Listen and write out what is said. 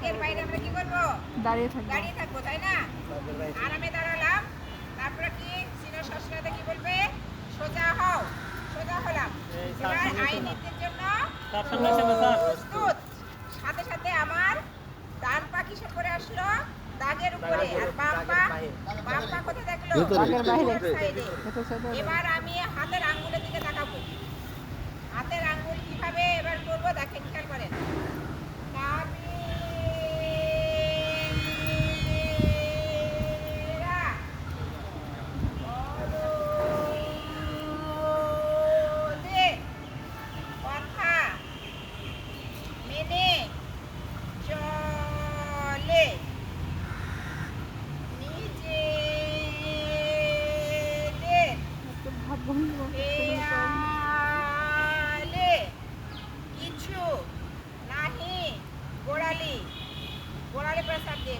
দাগের বাইরে আমরা কি করব? দাঁড়িয়ে থাকব। দাঁড়িয়ে থাকব তাই না? আরামে দাঁড়ালাম। তারপরে কি সিনিয়র শাসনাতে কি বলবে? সোজা হও সোজা হলাম। এবার সামনে আইন আসুন। জন্য স্যার, সামনে স্যার। প্রস্তুত। সাথে সাথে আমার ডান পা কিসের করে আসলো? দাগের উপরে। আর বাম পা বাম পা কোথায় দেখল? দাগের বাইরে। সাইডে। এবার আমি হাতের আঙ্গুলের দিকে একটু ভাব ভঙ্গি দেয়ালে কিছু নাহি গোড়ালি গোড়ালি প্রসাদ দিয়ে